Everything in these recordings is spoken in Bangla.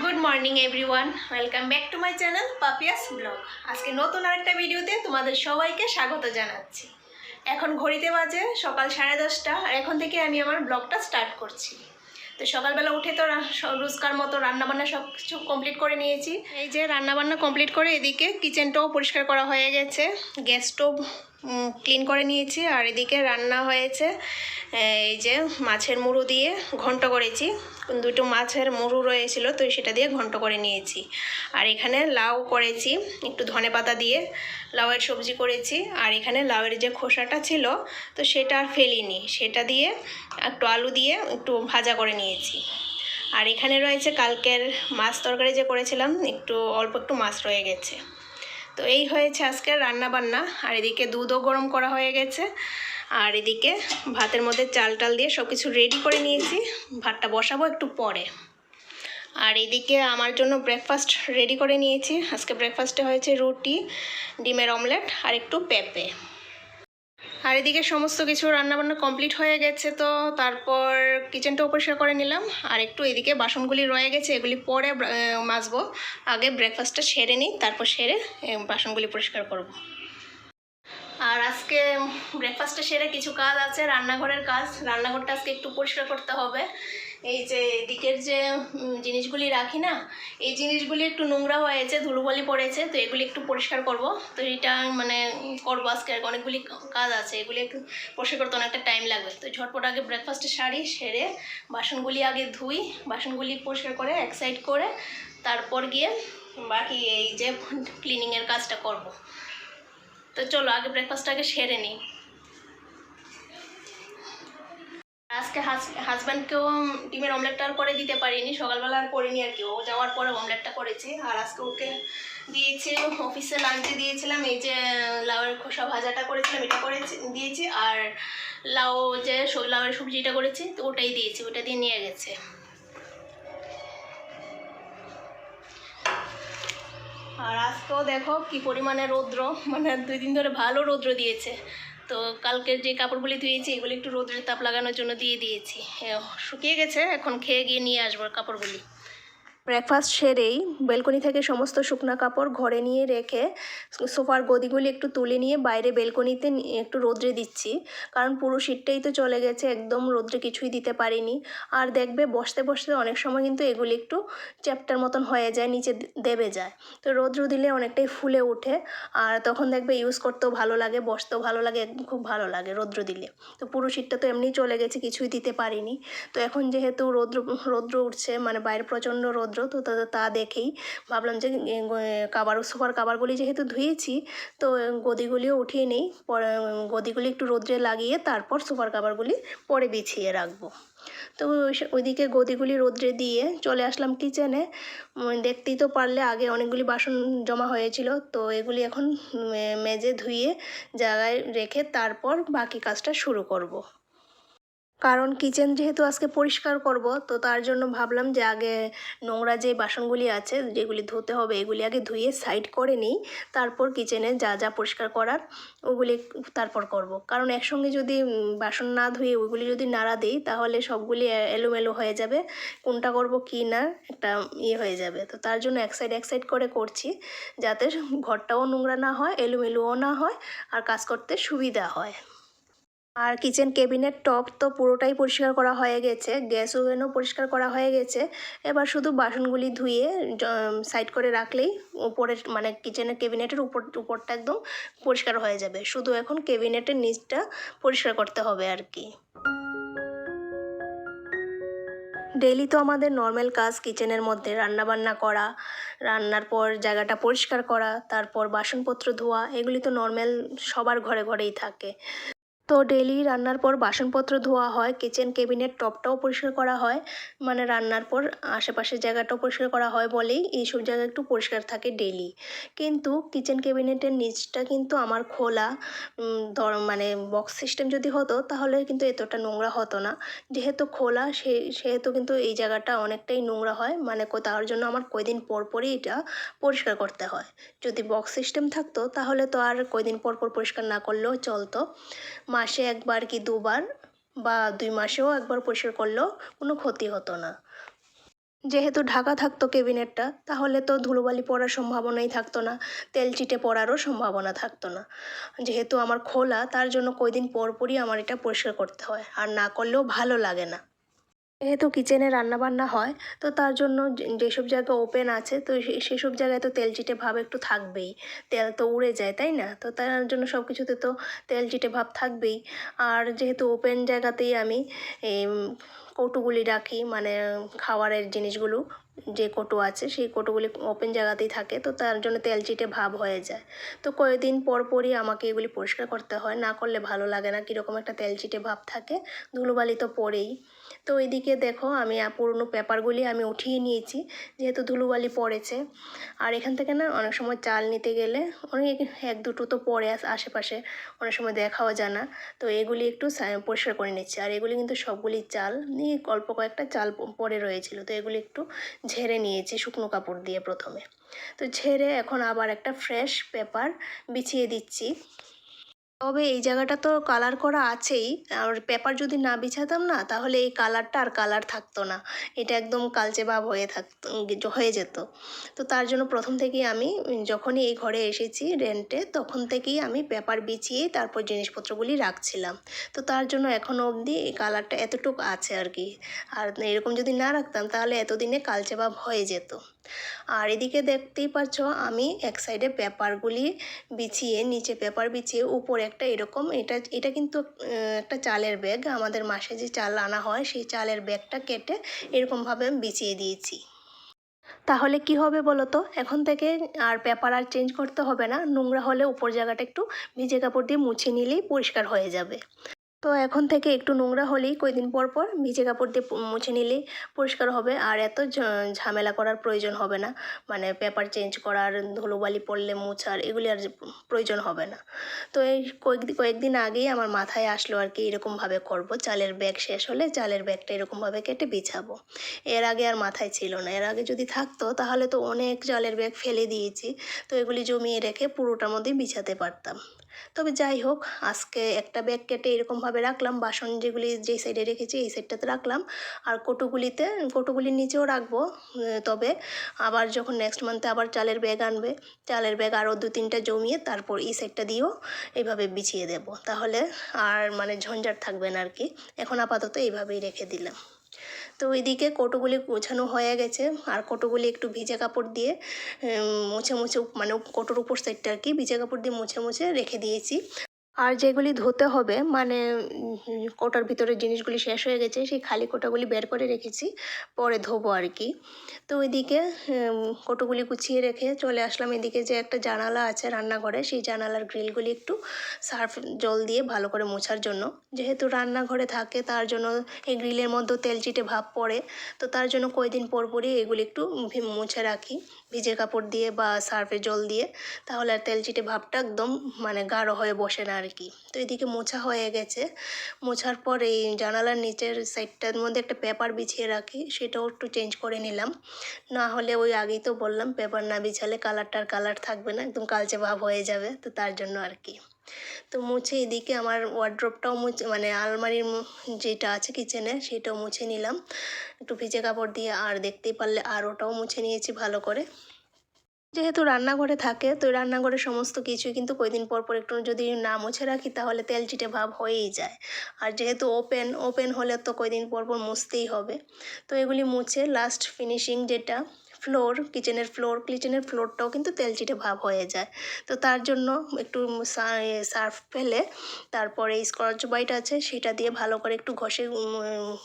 Good morning everyone welcome back to my channel Papia's blog আজকে নতুন আরেকটা ভিডিওতে তোমাদের সবাইকে স্বাগত জানাচ্ছি। এখন ঘড়িতে বাজে সকাল সাড়ে দশটা, আর এখন থেকে আমি আমার ব্লগটা স্টার্ট করছি। তো সকালবেলা উঠে তো রোজকার মতো রান্নাবান্না সব কিছু কমপ্লিট করে নিয়েছি। এই যে রান্নাবান্না কমপ্লিট করে এদিকে কিচেনটাও পরিষ্কার করা হয়ে গেছে। গ্যাস স্টোভ ক্লিন করে নিয়েছি। আর এদিকে রান্না হয়েছে, এই যে মাছের মুড়ো দিয়ে ঘন্ট করেছি। দুটো মাছের মুড়ো রয়েছিল, তো সেটা দিয়ে ঘন্ট করে নিয়েছি। আর এখানে লাউ করেছি, একটু ধনে পাতা দিয়ে লাউয়ের সবজি করেছি। আর এখানে লাউয়ের যে খোসাটা ছিল, তো সেটা আর ফেলিনি। সেটা দিয়ে একটু আলু দিয়ে একটু ভাজা করে নিয়েছি। আর এখানে রয়েছে কালকের মাছ তরকারি যে করেছিলাম, একটু অল্প একটু মাছ রয়ে গেছে। তো এই হয়েছে আজকের রান্না বান্না আর এদিকে দুধও গরম করা হয়ে গেছে। আর এদিকে ভাতের মধ্যে চাল টাল দিয়ে সব কিছু রেডি করে নিয়েছি। ভাতটা বসাবো একটু পরে। আর এদিকে আমার জন্য ব্রেকফাস্ট রেডি করে নিয়েছি। আজকে ব্রেকফাস্টে হয়েছে রুটি, ডিমের অমলেট আর একটু পেঁপে। আর এদিকে সমস্ত কিছু রান্নাবান্না কমপ্লিট হয়ে গেছে তো তারপর কিচেনটাও পরিষ্কার করে নিলাম। আর একটু এদিকে বাসনগুলি রয়ে গেছে, এগুলি পরে মাজবো। আগে ব্রেকফাস্টটা সেরে নিই, তারপর সেরে বাসনগুলি পরিষ্কার করব। আর আজকে ব্রেকফাস্টটা সেরে কিছু কাজ আছে, রান্নাঘরের কাজ। রান্নাঘরটা আজকে একটু পরিষ্কার করতে হবে। এই যে দিকের যে জিনিসগুলি রাখি না, এই জিনিসগুলি একটু নোংরা হয়েছে, ধুলোবালি পড়েছে, তো এগুলি একটু পরিষ্কার করব। তো এটা মানে করব আজকে অনেকগুলি কাজ আছে, এগুলি একটু পরিষ্কার করতে অনেকটা টাইম লাগবে। তো ঝটপট আগে ব্রেকফাস্টে সারি সেরে, বাসনগুলি আগে ধুই, বাসনগুলি পরিষ্কার করে এক সাইড করে, তারপর গিয়ে বাকি এই যে ক্লিনিংয়ের কাজটা করব। তো চলো, আগে ব্রেকফাস্ট আগে সেরে নিই। আজকে হাজব্যান্ডকেও ডিমের অমলেটটা আর করে দিতে পারিনি, সকালবেলা আর করিনি আর কি। ও যাওয়ার পরে অমলেটটা করেছি, আর আজকে ওকে দিয়েছে অফিসে লাঞ্চে দিয়েছিলাম, এই যে লাউয়ের খোসা ভাজাটা করেছিলাম, এটা করেছি, দিয়েছি, আর লাউ যে লাউয়ের সবজিটা করেছি, তো ওটাই দিয়েছি, ওটা দিয়ে নিয়ে গেছে। আর আজকেও দেখো কি পরিমাণে রৌদ্র মানে দুই দিন ধরে ভালো রৌদ্র দিয়েছে। তো কালকে যে কাপড়গুলি ধুয়েছি, এগুলি একটু রোদের তাপ লাগানোর জন্য দিয়ে দিয়েছি। শুকিয়ে গেছে, এখন খেয়ে গিয়ে নিয়ে আসব কাপড়গুলি। ব্রেকফাস্ট সেরেই বেলকনি থেকে সমস্ত শুকনা কাপড় ঘরে নিয়ে রেখে সোফার গদিগুলি একটু তুলে নিয়ে বাইরে বেলকনিতে একটু রোদ্রে দিচ্ছি। কারণ পুরো শীতটাই তো চলে গেছে, একদম রোদ্রে কিছুই দিতে পারিনি। আর দেখবে বসতে বসতে অনেক সময় কিন্তু এগুলি একটু চ্যাপ্টার মতন হয়ে যায়, নিচে দেবে যায়। তো রৌদ্র দিলে অনেকটাই ফুলে ওঠে। আর তখন দেখবে ইউজ করতেও ভালো লাগে, বসতেও ভালো লাগে, খুব ভালো লাগে রৌদ্র দিলে। তো পুরো শীতটা তো এমনিই চলে গেছে, কিছুই দিতে পারিনি। তো এখন যেহেতু রৌদ্র রৌদ্র উঠছে মানে বাইরে প্রচণ্ড রৌদ্র তো তা- তা দেখেই ভাবলাম যে কাবার সোফার কাবারগুলি যেহেতু ধুয়েছি, তো গদিগুলিও উঠিয়ে নেই, পরে গদিগুলি একটু রৌদ্রে লাগিয়ে তারপর সোফার কাবারগুলি পরে বিছিয়ে রাখব তো ওই- ওইদিকে গদিগুলি রোদ্রে দিয়ে চলে আসলাম কিচেনে দেখতেই তো পারলে আগে অনেকগুলি বাসন জমা হয়েছিল, তো এগুলি এখন মেজে ধুয়ে জায়গায় রেখে তারপর বাকি কাজটা শুরু করব। কারণ কিচেন যেহেতু আজকে পরিষ্কার করব, তো তার জন্য ভাবলাম যে আগে নোংরা যে বাসনগুলি আছে, যেগুলি ধুতে হবে, এগুলি আগে ধুয়ে সাইড করে নিই, তারপর কিচেনে যা যা পরিষ্কার করার ওগুলি তারপর করব। কারণ একসঙ্গে যদি বাসন না ধুয়ে ওইগুলি যদি নাড়া দিই, তাহলে সবগুলি এলোমেলো হয়ে যাবে, কোনটা করব কি না একটা ইয়ে হয়ে যাবে তো তার জন্য এক সাইড এক সাইড করে করছি, যাতে ঘরটাও নোংরা না হয়, এলোমেলোও না হয়, আর কাজ করতে সুবিধা হয় আর কিচেন কেবিনেট টপ তো পুরোটাই পরিষ্কার করা হয়ে গেছে, গ্যাস ওভেনও পরিষ্কার করা হয়ে গেছে। এবার শুধু বাসনগুলি ধুয়ে সাইড করে রাখলেই উপরের মানে কিচেনের কেবিনেটের উপর, উপরটা একদম পরিষ্কার হয়ে যাবে। শুধু এখন কেবিনেটের নিচটা পরিষ্কার করতে হবে আর কি। ডেলি তো আমাদের নর্মাল কাজ কিচেনের মধ্যে, রান্নাবান্না করা, রান্নার পর জায়গাটা পরিষ্কার করা, তারপর বাসনপত্র ধোয়া, এগুলি তো নর্মাল সবার ঘরে ঘরেই থাকে। তো ডেলি রান্নার পর বাসনপত্র ধোয়া হয় কিচেন কেবিনেট টপটাও পরিষ্কার করা হয় মানে রান্নার পর আশেপাশের জায়গাটাও পরিষ্কার করা হয় বলেই এইসব জায়গা একটু পরিষ্কার থাকে ডেলি কিন্তু কিচেন কেবিনেটের নিচটা কিন্তু আমার খোলা ধর মানে বক্স সিস্টেম যদি হতো তাহলে কিন্তু এতটা নোংরা হতো না। যেহেতু খোলা, সে, সেহেতু কিন্তু এই জায়গাটা অনেকটাই নোংরা হয় মানে তার জন্য আমার কয়দিন পর পরই এটা পরিষ্কার করতে হয়। যদি বক্স সিস্টেম থাকতো তাহলে তো আর কয়দিন পর পর পরিষ্কার না করলেও চলতো। মাসে একবার কি দুবার বা দুই মাসেও একবার পরিষ্কার করলেও কোনো ক্ষতি হতো না। যেহেতু ঢাকা থাকতো কেবিনেটটা তাহলে তো ধুলোবালি পড়ার সম্ভাবনাই থাকতো না, তেল চিটে পড়ারও সম্ভাবনা থাকতো না। যেহেতু আমার খোলা, তার জন্য কয়দিন পরপরই আমার এটা পরিষ্কার করতে হয়। আর না করলেও ভালো লাগে না। যেহেতু কিচেনে রান্নাবান্না হয়, তো তার জন্য যেসব জায়গা ওপেন আছে, তো সেসব জায়গায় তো তেল চিটে ভাব একটু থাকবেই। তেল তো উড়ে যায়, তাই না? তো তার জন্য সব কিছুতে তো তেল চিটে ভাব থাকবেই। আর যেহেতু ওপেন জায়গাতেই আমি কৌটোগুলি রাখি মানে খাবারের জিনিসগুলো, যে কৌটো আছে, সেই কৌটোগুলি ওপেন জায়গাতেই থাকে, তো তার জন্য তেল চিটে ভাব হয়ে যায়। তো কয়েকদিন পর পরই আমাকে এগুলি পরিষ্কার করতে হয়, না করলে ভালো লাগে না, কীরকম একটা তেল চিটে ভাব থাকে, ধুলোবালি তো পড়েই। তো এদিকে দেখো আমি পুরনো পেপারগুলি আমি উঠিয়ে নিয়েছি, যেহেতু ধুলোবালি পড়েছে। আর এখান থেকে না অনেক সময় চাল নিতে গেলে অনেক এক দুটো তো পড়ে আশেপাশে, অনেক সময় দেখাও যায় না। তো এগুলি একটু পরিষ্কার করে নিচ্ছি। আর এগুলি কিন্তু সবগুলি চাল নিয়ে অল্প কয়েকটা চাল পরে রয়েছিল। তো এগুলি একটু ঝেড়ে নিয়েছি শুকনো কাপড় দিয়ে প্রথমে। তো ঝেড়ে এখন আবার একটা ফ্রেশ পেপার বিছিয়ে দিচ্ছি। তবে এই জায়গাটা তো কালার করা আছেই। আর পেপার যদি না বিছাতাম না, তাহলে এই কালারটা আর কালার থাকতো না। এটা একদম কালচে ভাব হয়ে থাকতো হয়ে যেত। তো তার জন্য প্রথম থেকেই আমি যখনই এই ঘরে এসেছি রেন্টে তখন থেকেই আমি পেপার বিছিয়ে তারপর জিনিসপত্রগুলি রাখছিলাম। তো তার জন্য এখনও অবধি এই কালারটা এতটুকু আছে আর কি। আর এরকম যদি না রাখতাম, তাহলে এতদিনে কালচে ভাব হয়ে যেত। আর এদিকে দেখতেই পাচ্ছ আমি এক সাইডে পেপারগুলি বিছিয়ে, নিচে পেপার বিছিয়ে, উপরে একটা এরকম, এটা এটা কিন্তু একটা চালের ব্যাগ আমাদের মাসে যে চাল আনা হয়, সেই চালের ব্যাগটা কেটে এরকমভাবে আমি বিছিয়ে দিয়েছি। তাহলে কি হবে বলো তো এখন থেকে আর পেপার আর চেঞ্জ করতে হবে না। নোংরা হলে উপর জায়গাটা একটু ভিজে কাপড় দিয়ে মুছে নিলেই পরিষ্কার হয়ে যাবে। তো এখন থেকে একটু নোংরা হলেই কয়দিন পর পর ভিজে কাপড় দিয়ে মুছে নিলেই পরিষ্কার হবে। আর এত ঝামেলা করার প্রয়োজন হবে না। মানে পেপার চেঞ্জ করার, ধুলোবালি পড়লে মোছার, এগুলি আর প্রয়োজন হবে না। তো এই কয়েকদিন কয়েকদিন আগেই আমার মাথায় আসলো আর কি, এরকমভাবে করব। চালের ব্যাগ শেষ হলে চালের ব্যাগটা এরকমভাবে কেটে বিছাবো। এর আগে আর মাথায় ছিল না। এর আগে যদি থাকতো, তাহলে তো অনেক চালের ব্যাগ ফেলে দিয়েছি। তো এগুলি জমিয়ে রেখে পুরোটার মধ্যেই বিছাতে পারতাম। তবে যাই হোক, আজকে একটা ব্যাগ কেটে এরকমভাবে রাখলাম। বাসন যেগুলি যেই সাইডে রেখেছি, এই সাইডটাতে রাখলাম। আর কৌটোগুলিতে, কৌটোগুলির নিচেও রাখব। তবে আবার যখন নেক্সট মান্থে আবার চালের ব্যাগ আনবে, চালের ব্যাগ আরও দু তিনটা জমিয়ে তারপর এই সাইডটা দিয়েও এইভাবে বিছিয়ে দেব। তাহলে আর মানে ঝঞ্ঝাট থাকবে না আর কি। এখন আপাতত এইভাবেই রেখে দিলাম। তো ওইদিকে কৌটোগুলি গোছানো হয়ে গেছে। আর কৌটোগুলি একটু ভিজে কাপড় দিয়ে মুছে মুছে মানে কৌটোর উপর সাইডটা আর কি, ভিজে কাপড় দিয়ে মুছে মুছে রেখে দিয়েছি। আর যেগুলি ধুতে হবে মানে কোটার ভিতরে জিনিসগুলি শেষ হয়ে গেছে, সেই খালি কোটাগুলি বের করে রেখেছি, পরে ধোবো আর কি। তো ওইদিকে কোটোগুলি গুছিয়ে রেখে চলে আসলাম এদিকে যে একটা জানালা আছে রান্নাঘরে, সেই জানালার গ্রিলগুলি একটু সার্ফ জল দিয়ে ভালো করে মোছার জন্য। যেহেতু রান্নাঘরে থাকে, তার জন্য এই গ্রিলের মধ্যে তেল চিটে ভাব পড়ে, তো তার জন্য কয়েকদিন পর পরই এগুলি একটু মুছে রাখি। ভিজে কাপড় দিয়ে বা সার্ফে জল দিয়ে, তাহলে আর তেল চিটে ভাবটা একদম মানে গাঢ় হয়ে বসে না আর কি তো এদিকে মোছা হয়ে গেছে। মোছার পর এই জানালার নিচের সাইডটার মধ্যে একটা পেপার বিছিয়ে রাখি, সেটাও একটু চেঞ্জ করে নিলাম। না হলে ওই আগেই তো বললাম পেপার না বিছালে কালারটার কালার থাকবে না, একদম কালচে ভাব হয়ে যাবে, তো তার জন্য আর কি তো মুছে এদিকে আমার ওয়ার্ড্রপটাও মুছে মানে আলমারির যেটা আছে কিচেনে সেটাও মুছে নিলাম। একটু ভিজে কাপড় দিয়ে, আর দেখতেই পারলে আর ওটাও মুছে নিয়েছি ভালো করে। যেহেতু রান্নাঘরে থাকে, তো রান্নাঘরে সমস্ত কিছুই কিন্তু কয়দিন পর পর একটু যদি না মুছে রাখি, তাহলে তেল চিটে ভাব হয়েই যায়। আর যেহেতু ওপেন ওপেন হলে তো কয়দিন পর পর মুছতেই হবে। তো এগুলি মুছে লাস্ট ফিনিশিং যেটা ফ্লোর কিচেনের ফ্লোর কিচেনের ফ্লোরটাও কিন্তু তেল চিটে ভাব হয়ে যায়। তো তার জন্য একটু সার্ফ ফেলে, তারপরে স্কচ বাইট আছে, সেটা দিয়ে ভালো করে একটু ঘষে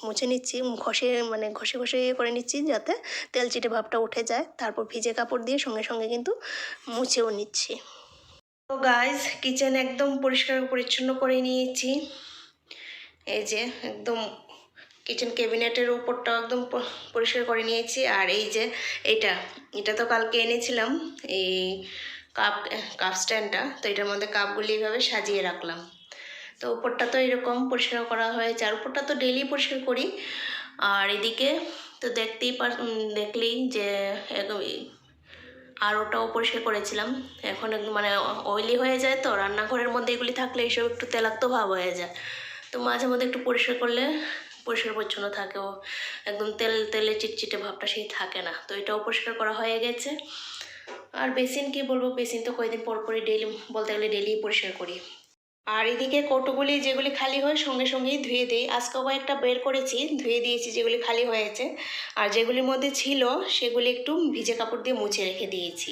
মুছে নিচ্ছি, ঘষে মানে ঘষে ঘষে ইয়ে করে নিচ্ছি যাতে তেল চিটে ভাবটা উঠে যায়। তারপর ভিজে কাপড় দিয়ে সঙ্গে সঙ্গে কিন্তু মুছেও নিচ্ছি। তো গাইজ কিচেন একদম পরিষ্কার, পরিচ্ছন্ন করে নিয়েছি। এই যে একদম কিচেন ক্যাবিনেটের উপরটাও একদম পরিষ্কার করে নিয়েছি। আর এই যে এটা এটা তো কালকে এনেছিলাম, এই কাপ কাপ স্ট্যান্ডটা তো এটার মধ্যে কাপগুলি এইভাবে সাজিয়ে রাখলাম। তো উপরটা তো এরকম পরিষ্কার করা হয়েছে, আর উপরটা তো ডেলি পরিষ্কার করি। আর এদিকে তো দেখতেই পার দেখলেই যে একদম আর ওটাও পরিষ্কার করেছিলাম। এখন মানে অয়েলি হয়ে যায় তো, রান্নাঘরের মধ্যে এগুলি থাকলে এসব একটু তেলাক্ত ভাব হয়ে যায়। তো মাঝে মধ্যে একটু পরিষ্কার করলে পরিষ্কার পরিচ্ছন্ন থাকে ও একদম তেল, তেলে চিটচিটে ভাবটা সেই থাকে না। তো এটাও পরিষ্কার করা হয়ে গেছে। আর বেসিন কি বলব? বেসিন তো কয়েকদিন পর পরই ডেলি বলতে গেলে ডেলি পরিষ্কার করি। আর এদিকে কৌটোগুলি যেগুলি খালি হয় সঙ্গে সঙ্গেই ধুয়ে দিই। আজকেও একটা বের করেছি, ধুয়ে দিয়েছি যেগুলি খালি হয়েছে। আর যেগুলির মধ্যে ছিল, সেগুলি একটু ভিজে কাপড় দিয়ে মুছে রেখে দিয়েছি।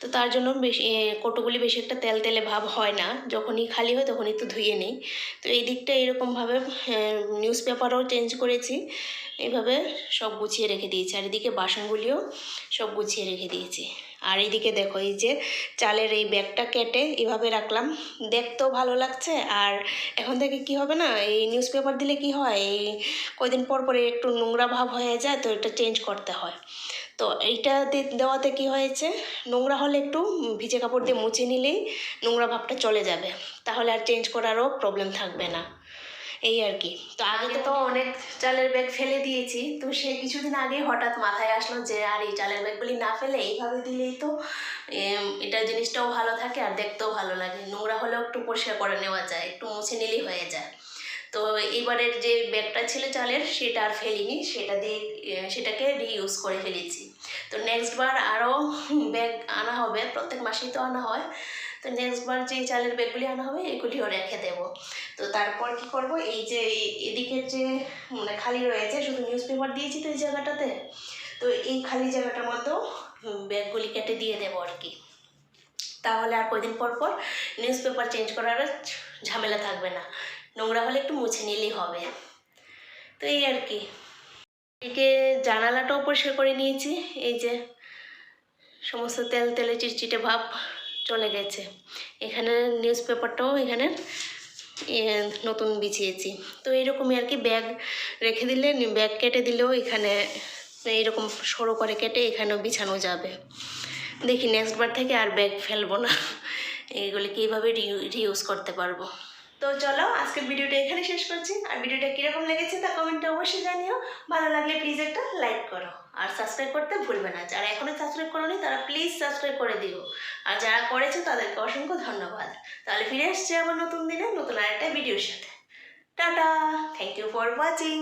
তো তার জন্য বেশি কোটোগুলি বেশি একটা তেল তেলে ভাব হয় না। যখনই খালি হয় তখনই তো ধুয়ে নিই। তো এই দিকটা এরকমভাবে নিউজ পেপারও চেঞ্জ করেছি। এইভাবে সব গুছিয়ে রেখে দিয়েছি। আর এদিকে বাসনগুলিও সব গুছিয়ে রেখে দিয়েছি। আর এইদিকে দেখো, এই যে চালের এই ব্যাগটা কেটে এভাবে রাখলাম। দেখতেও ভালো লাগছে। আর এখন থেকে কি হবে না, এই নিউজ পেপার দিলে কি হয়, এই কয়দিন পর পরে একটু নোংরা ভাব হয়ে যায়, তো এটা চেঞ্জ করতে হয়। তো এইটা দেওয়াতে কি হয়েছে, নোংরা হলে একটু ভিজে কাপড় দিয়ে মুছে নিলেই নোংরা ভাবটা চলে যাবে। তাহলে আর চেঞ্জ করারও প্রবলেম থাকবে না। এই আর কি। তো আগে তো অনেক চালের ব্যাগ ফেলে দিয়েছি। তো সে কিছুদিন আগে হঠাৎ মাথায় আসলো যে, আর এই চালের ব্যাগগুলি না ফেলে এইভাবে দিলেই তো এটা জিনিসটাও ভালো থাকে আর দেখতেও ভালো লাগে। নোংরা হলেও একটু পরিষ্কার করে নেওয়া যায়, একটু মুছে নিলেই হয়ে যায়। তো এবারের যে ব্যাগটা ছিল চালের, সেটা আর ফেলিনি। সেটা দিয়ে সেটাকে রিইউজ করে ফেলেছি। তো নেক্সট বার আরও ব্যাগ আনা হবে। প্রত্যেক মাসেই তো আনা হয়। তো নেক্সট বার যে চালের ব্যাগগুলি আনা হবে এগুলিও রেখে দেবো। তো তারপর কি করব? এই যে এদিকের যে মানে খালি রয়েছে, শুধু নিউজ পেপার দিয়েছি তো এই জায়গাটাতে। তো এই খালি জায়গাটার মতো ব্যাগগুলি কেটে দিয়ে দেবো আর কি। তাহলে আর কয়দিন পর পর নিউজ পেপার চেঞ্জ করার ঝামেলা থাকবে না। নোংরা হলে একটু মুছে নিলেই হবে। তো এই আর কি। এদিকে জানালাটাও পরিষ্কার করে নিয়েছি। এই যে সমস্ত তেল তেলে চিটচিটে ভাব। চলে গেছে। এখানে নিউজ পেপারটাও এখানে নতুন বিছিয়েছি। তো এইরকমই আর কি ব্যাগ রেখে দিলে ব্যাগ কেটে দিলেও এখানে এইরকম সরু করে কেটে এখানেও বিছানো যাবে। দেখি নেক্সট বার থেকে আর ব্যাগ ফেলব না। এগুলি কীভাবে রিউজ করতে পারব। তো চলো, আজকের ভিডিওটা এখানে শেষ করছি। আর ভিডিওটা কীরকম লেগেছে তা কমেন্টে অবশ্যই জানিও। ভালো লাগলে প্লিজ একটা লাইক করো। আর সাবস্ক্রাইব করতে ভুলবে না। যারা এখনও সাবস্ক্রাইব করোনি, তারা প্লিজ সাবস্ক্রাইব করে দিও। আর যারা করেছে, তাদেরকে অসংখ্য ধন্যবাদ। তাহলে ফিরে আসছে আবার নতুন দিনে, নতুন আরেকটা ভিডিওর সাথে। Tata! Thank you for watching